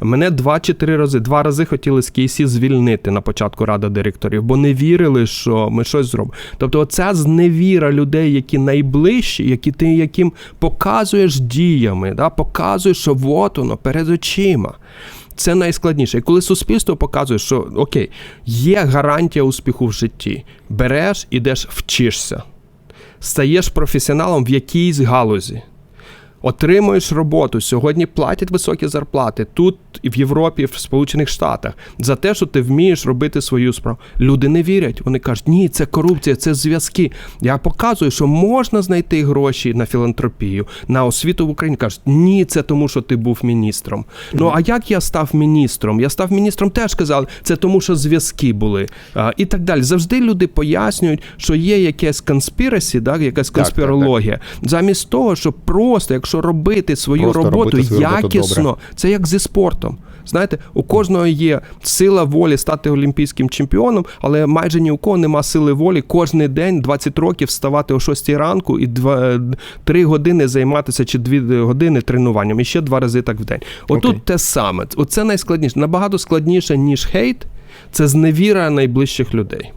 Мене два чи три рази, два рази хотіли з Кейсі звільнити на початку ради директорів, бо не вірили, що ми щось зробимо. Тобто, оця зневіра людей, які найближчі, які ти яким показуєш діями, да, показуєш, що от воно перед очима. Це найскладніше. І коли суспільство показує, що окей, є гарантія успіху в житті, береш, ідеш, вчишся, стаєш професіоналом в якійсь галузі. Отримуєш роботу. Сьогодні платять високі зарплати тут, в Європі, в Сполучених Штатах за те, що ти вмієш робити свою справу. Люди не вірять. Вони кажуть, ні, це корупція, це зв'язки. Я показую, що можна знайти гроші на філантропію, на освіту в Україні. Кажуть, ні, це тому, що ти був міністром. Ну а як я став міністром? Я став міністром, теж казали, це тому, що зв'язки були. А, і так далі. Завжди люди пояснюють, що є якесь конспірасі, да, якась Так, так, конспірологія. Замість того, щоб просто, якщо робити свою Просто роботу робити свою роботу якісно, добре. це як зі спортом. Знаєте, у кожного є сила волі стати олімпійським чемпіоном, але майже ні у кого нема сили волі кожен день 20 років вставати о 6 ранку і 3 години займатися чи 2 години тренуванням, і ще два рази так в день. Отут Окей. те саме. Оце найскладніше, набагато складніше, ніж хейт. Це зневіра найближчих людей.